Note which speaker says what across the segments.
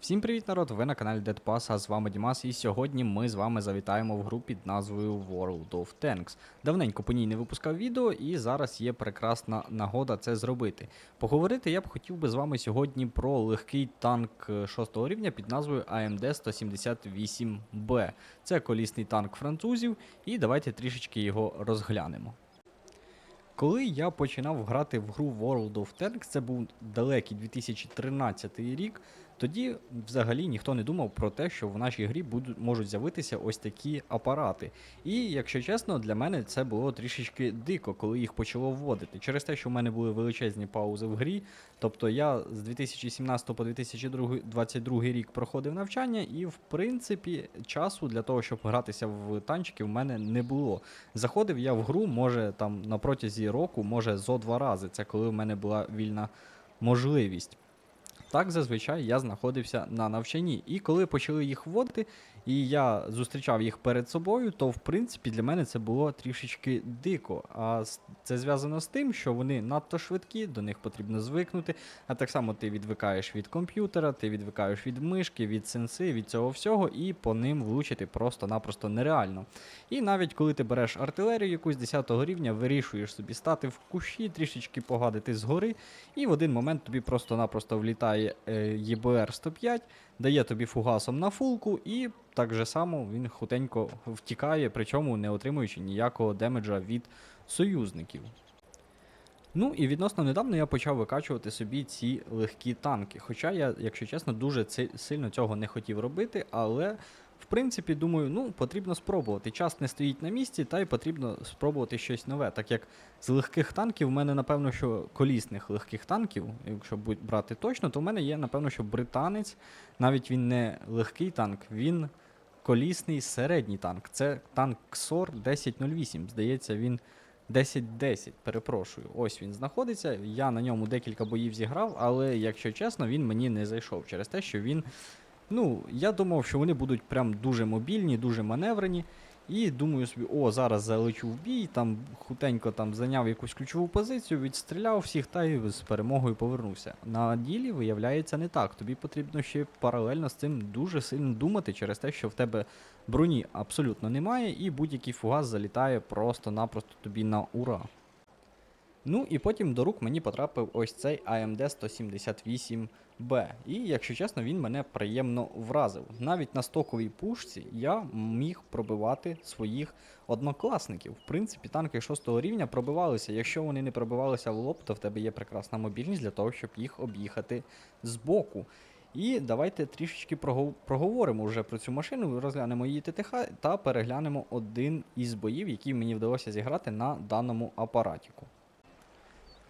Speaker 1: Всім привіт, народ! Ви на каналі Dead Pass, а з вами Дімас, і сьогодні ми з вами завітаємо в гру під назвою World of Tanks. Давненько по ній не випускав відео, і зараз є прекрасна нагода це зробити. Поговорити я б хотів би з вами сьогодні про легкий танк 6 рівня під назвою AMD 178B. Це колісний танк французів, і давайте трішечки його розглянемо. Коли я починав грати в гру World of Tanks, це був далекий 2013 рік, тоді взагалі ніхто не думав про те, що в нашій грі будуть, можуть з'явитися ось такі апарати. І, якщо чесно, для мене це було трішечки дико, коли їх почало вводити. Через те, що в мене були величезні паузи в грі. Тобто я з 2017 по 2022 рік проходив навчання, і в принципі часу для того, щоб гратися в танчики, в мене не було. Заходив я в гру, може там на протязі року, може зо два рази. Це коли в мене була вільна можливість. Так зазвичай я знаходився на навчанні. І коли почали їх вводити, і я зустрічав їх перед собою, то в принципі для мене це було трішечки дико. А це зв'язано з тим, що вони надто швидкі, до них потрібно звикнути. А так само ти відвикаєш від комп'ютера, ти відвикаєш від мишки, від сенси, від цього всього, і по ним влучити просто-напросто нереально. І навіть коли ти береш артилерію якусь 10 рівня, вирішуєш собі стати в кущі, трішечки погадити згори, і в один момент тобі просто-напросто влітає е, ЄБР 105, дає тобі фугасом на фулку, і так же само він хутенько втікає, причому не отримуючи ніякого демеджа від союзників. Ну і відносно недавно я почав викачувати собі ці легкі танки. Хоча я, якщо чесно, дуже сильно цього не хотів робити, але в принципі думаю, ну потрібно спробувати. Час не стоїть на місці, та й потрібно спробувати щось нове. Так як з легких танків в мене, напевно, що колісних легких танків, якщо брати точно, то в мене є, напевно, що британець, навіть він не легкий танк, він колісний середній танк. Це танк XOR 1008. Здається, він 10-10, перепрошую. Ось він знаходиться. Я на ньому декілька боїв зіграв, але, якщо чесно, він мені не зайшов через те, що він. Ну, я думав, що вони будуть прям дуже мобільні, дуже маневрені. І думаю собі, о, зараз залечу в бій, там хутенько там зайняв якусь ключову позицію, відстріляв всіх та й з перемогою повернувся. На ділі виявляється не так. Тобі потрібно ще паралельно з цим дуже сильно думати через те, що в тебе броні абсолютно немає, і будь-який фугас залітає просто-напросто тобі на ура. Ну і потім до рук мені потрапив ось цей AMD 178B. І, якщо чесно, він мене приємно вразив. Навіть на стоковій пушці я міг пробивати своїх однокласників. В принципі, танки 6 рівня пробивалися. Якщо вони не пробивалися в лоб, то в тебе є прекрасна мобільність для того, щоб їх об'їхати збоку. І давайте трішечки проговоримо вже про цю машину, розглянемо її ТТХ та переглянемо один із боїв, який мені вдалося зіграти на даному апаратіку.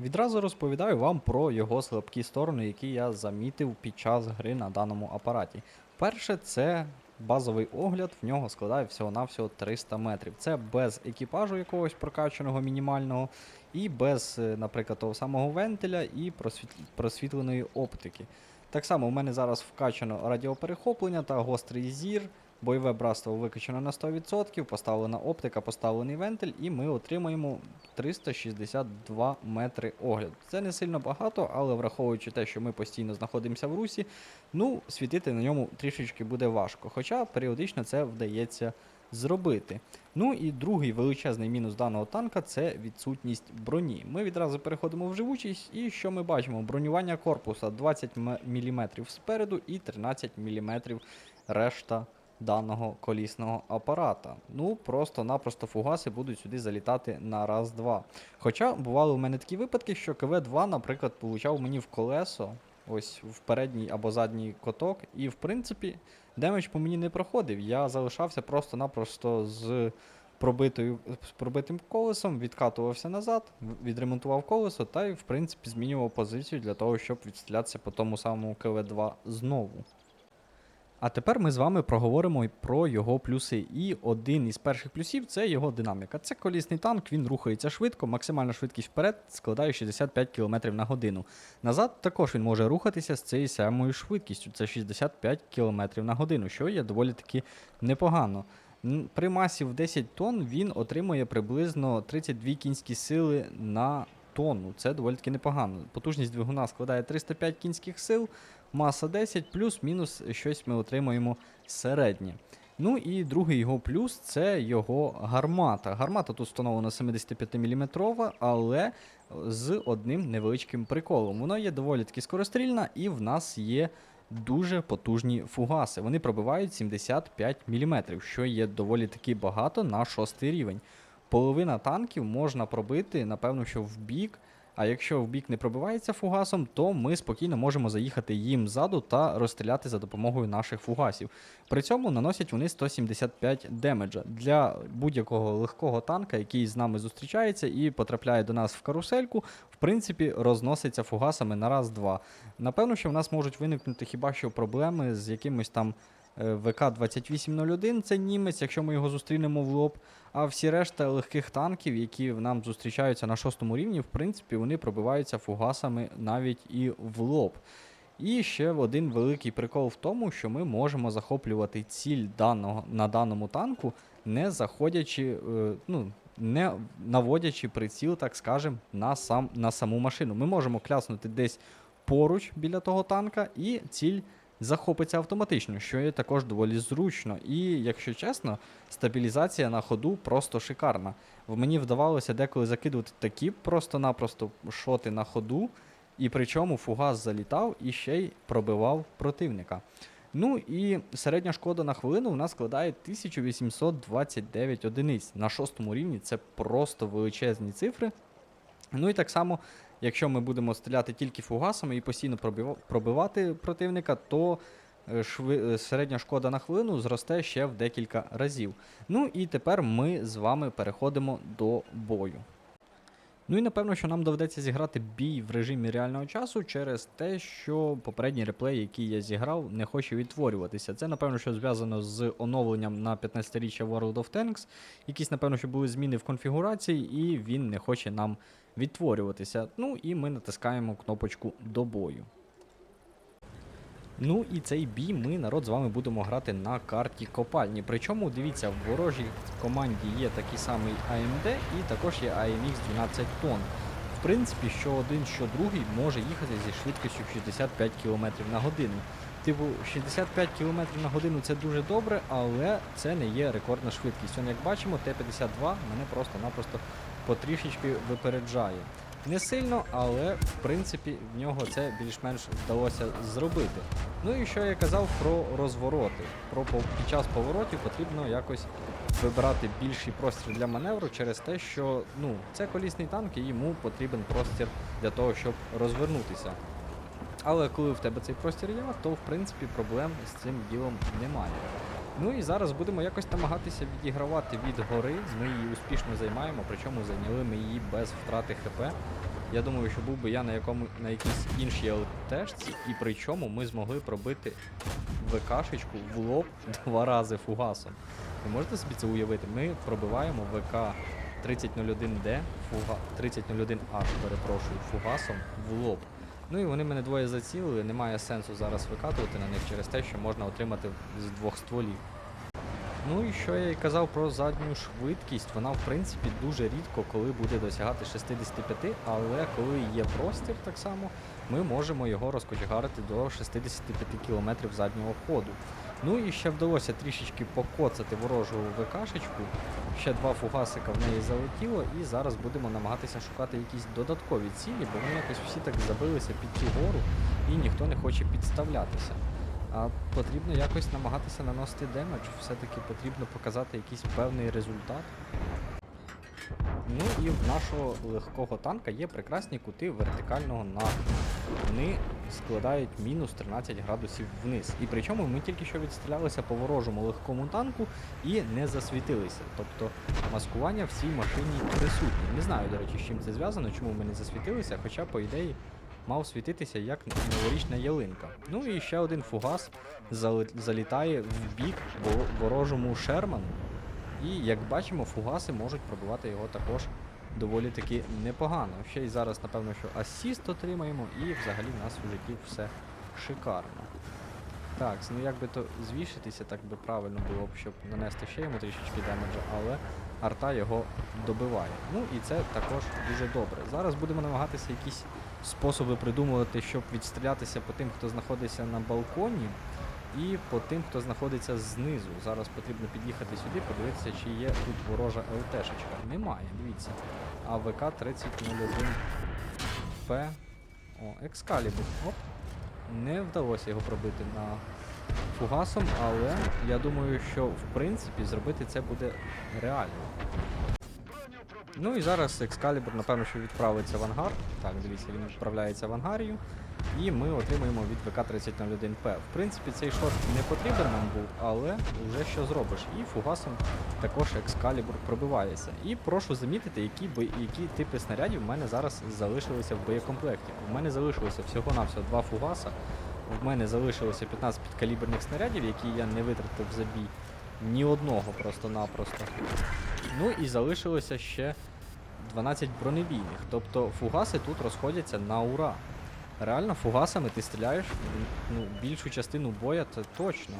Speaker 1: Відразу розповідаю вам про його слабкі сторони, які я замітив під час гри на даному апараті. Перше, це базовий огляд, в нього складає всього-навсього 300 метрів. Це без екіпажу якогось прокачаного мінімального, і без, е, наприклад, того самого вентиля і просвіт- просвітленої оптики. Так само у мене зараз вкачано радіоперехоплення та гострий зір. Бойове братство викачано на 100%, поставлена оптика, поставлений вентиль, і ми отримаємо 362 метри огляду. Це не сильно багато, але враховуючи те, що ми постійно знаходимося в русі, ну, світити на ньому трішечки буде важко. Хоча періодично це вдається зробити. Ну і другий величезний мінус даного танка це відсутність броні. Ми відразу переходимо в живучість, і що ми бачимо? Бронювання корпуса 20 мм спереду і 13 мм решта даного колісного апарата. Ну, просто-напросто фугаси будуть сюди залітати на раз-два. Хоча бували у мене такі випадки, що КВ-2, наприклад, получав мені в колесо, ось в передній або задній коток, і в принципі демедж по мені не проходив. Я залишався просто-напросто з. Пробитою, з пробитим колесом, відкатувався назад, відремонтував колесо та й, в принципі, змінював позицію для того, щоб відстрілятися по тому самому КВ-2 знову. А тепер ми з вами проговоримо про його плюси. І один із перших плюсів це його динаміка. Це колісний танк, він рухається швидко, максимальна швидкість вперед складає 65 км на годину. Назад також він може рухатися з цією самою швидкістю, це 65 км на годину, що є доволі таки непогано. При масі в 10 тонн він отримує приблизно 32 кінські сили на тонну. Це доволі таки непогано. Потужність двигуна складає 305 кінських сил. Маса 10, плюс-мінус щось ми отримаємо середнє. Ну і другий його плюс це його гармата. Гармата тут встановлена 75 мм, але з одним невеличким приколом. Вона є доволі таки скорострільна, і в нас є дуже потужні фугаси. Вони пробивають 75 мм, що є доволі таки багато на шостий рівень. Половина танків можна пробити, напевно, що в бік. А якщо в бік не пробивається фугасом, то ми спокійно можемо заїхати їм ззаду та розстріляти за допомогою наших фугасів. При цьому наносять вони 175 демеджа. Для будь-якого легкого танка, який з нами зустрічається і потрапляє до нас в карусельку, в принципі, розноситься фугасами на раз-два. Напевно, що в нас можуть виникнути хіба що проблеми з якимось там ВК-2801, це німець, якщо ми його зустрінемо в лоб. А всі решта легких танків, які нам зустрічаються на шостому рівні, в принципі, вони пробиваються фугасами навіть і в лоб. І ще один великий прикол в тому, що ми можемо захоплювати ціль даного, на даному танку, не заходячи, е, ну, не наводячи приціл, так скажем, на, сам, на саму машину. Ми можемо кляснути десь поруч біля того танка, і ціль захопиться автоматично, що є також доволі зручно. І, якщо чесно, стабілізація на ходу просто шикарна. Мені вдавалося деколи закидувати такі просто-напросто шоти на ходу, і причому фугас залітав і ще й пробивав противника. Ну і середня шкода на хвилину у нас складає 1829 одиниць. На шостому рівні це просто величезні цифри. Ну і так само, якщо ми будемо стріляти тільки фугасами і постійно пробивати противника, то е, шви... е, середня шкода на хвилину зросте ще в декілька разів. Ну і тепер ми з вами переходимо до бою. Ну і напевно, що нам доведеться зіграти бій в режимі реального часу через те, що попередній реплей, який я зіграв, не хоче відтворюватися. Це, напевно, що зв'язано з оновленням на 15-річчя World of Tanks. Якісь, напевно, що були зміни в конфігурації, і він не хоче нам відтворюватися. Ну і ми натискаємо кнопочку до бою. Ну і цей бій ми, народ, з вами будемо грати на карті копальні. Причому, дивіться, в ворожій команді є такий самий AMD і також є AMX 12 тонн. В принципі, що один, що другий може їхати зі швидкістю 65 км на годину. Типу, 65 км на годину це дуже добре, але це не є рекордна швидкість. Он, як бачимо, Т-52 мене просто-напросто потрішечки випереджає. Не сильно, але в принципі в нього це більш-менш вдалося зробити. Ну і що я казав про розвороти. Про під час поворотів потрібно якось вибирати більший простір для маневру через те, що ну, це колісний танк і йому потрібен простір для того, щоб розвернутися. Але коли в тебе цей простір є, то в принципі проблем з цим ділом немає. Ну і зараз будемо якось намагатися відігравати від гори. Ми її успішно займаємо, причому зайняли ми її без втрати ХП. Я думаю, що був би я на якому на якійсь іншій ЛТшці, і причому ми змогли пробити ВКшечку в лоб два рази фугасом. Ви можете собі це уявити? Ми пробиваємо ВК 3001D, фуга 3001H, перепрошую, фугасом в лоб. Ну і вони мене двоє зацілили, немає сенсу зараз викатувати на них через те, що можна отримати з двох стволів. Ну і що я і казав про задню швидкість, вона в принципі дуже рідко коли буде досягати 65, але коли є простір так само, ми можемо його розкочегарити до 65 км заднього ходу. Ну і ще вдалося трішечки покоцати ворожу ВКшечку. Ще два фугасика в неї залетіло, і зараз будемо намагатися шукати якісь додаткові цілі, бо вони якось всі так забилися під цю гору і ніхто не хоче підставлятися. А потрібно якось намагатися наносити демедж, все-таки потрібно показати якийсь певний результат. Ну і в нашого легкого танка є прекрасні кути вертикального нахилу. Вони складають мінус 13 градусів вниз. І причому ми тільки що відстрілялися по ворожому легкому танку і не засвітилися. Тобто маскування в цій машині присутнє. Не знаю, до речі, з чим це зв'язано, чому ми не засвітилися, хоча, по ідеї, мав світитися як новорічна ялинка. Ну і ще один фугас залітає в бік ворожому Шерману. І як бачимо, фугаси можуть пробивати його також доволі таки непогано. Ще й зараз, напевно, що асіст отримаємо, і взагалі в нас в житті все шикарно. Так, ну як би то звішитися, так би правильно було б, щоб нанести ще йому трішечки демеджа, але арта його добиває. Ну і це також дуже добре. Зараз будемо намагатися якісь способи придумувати, щоб відстрілятися по тим, хто знаходиться на балконі, і по тим, хто знаходиться знизу. Зараз потрібно під'їхати сюди, подивитися, чи є тут ворожа ЛТшечка. Немає, дивіться. АВК 3001 П. О, Екскалібур. Оп. Не вдалося його пробити на фугасом, але я думаю, що в принципі зробити це буде реально. Ну і зараз Екскалібур, напевно, що відправиться в ангар. Так, дивіться, він відправляється в ангарію. І ми отримуємо від ВК-3001П. В принципі, цей шот не потрібен нам був, але вже що зробиш. І фугасом також Екскалібур пробивається. І прошу замітити, які, які типи снарядів в мене зараз залишилися в боєкомплекті. У мене залишилося всього-навсього два фугаса. В мене залишилося 15 підкаліберних снарядів, які я не витратив за бій. Ні одного просто-напросто. Ну і залишилося ще 12 бронебійних. Тобто фугаси тут розходяться на ура. Реально, фугасами ти стріляєш ну, більшу частину боя, це точно.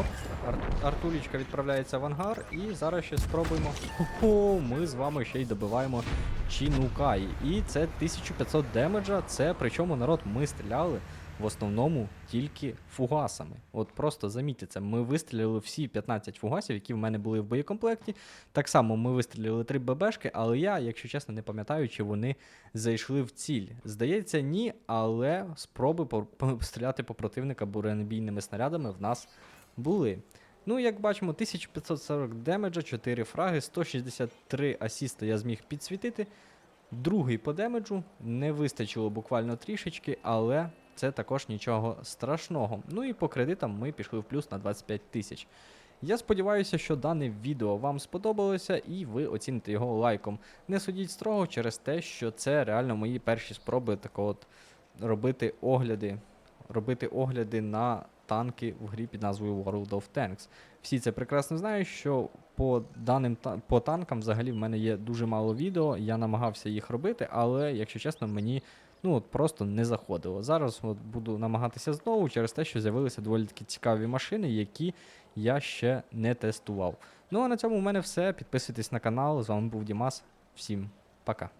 Speaker 1: Оп, Ар- Артулічка відправляється в ангар, і зараз ще спробуємо. Хо-хо, ми з вами ще й добиваємо Чінукай. І це 1500 демеджа. Це причому народ ми стріляли в основному тільки фугасами. От просто замітьте це. Ми вистрілили всі 15 фугасів, які в мене були в боєкомплекті. Так само ми вистрілили 3 ББшки, але я, якщо чесно, не пам'ятаю, чи вони зайшли в ціль. Здається, ні, але спроби по- по- стріляти по противника буренбійними снарядами в нас були. Ну, як бачимо, 1540 демеджа, 4 фраги, 163 асіста я зміг підсвітити. Другий по демеджу не вистачило буквально трішечки, але це також нічого страшного. Ну і по кредитам ми пішли в плюс на 25 тисяч. Я сподіваюся, що дане відео вам сподобалося і ви оціните його лайком. Не судіть строго через те, що це реально мої перші спроби такого от робити огляди, робити огляди на танки в грі під назвою World of Tanks. Всі це прекрасно знають, що по даним по танкам взагалі в мене є дуже мало відео. Я намагався їх робити, але, якщо чесно, мені ну от просто не заходило. Зараз от буду намагатися знову через те, що з'явилися доволі такі цікаві машини, які я ще не тестував. Ну а на цьому у мене все. Підписуйтесь на канал. З вами був Дімас. Всім пока.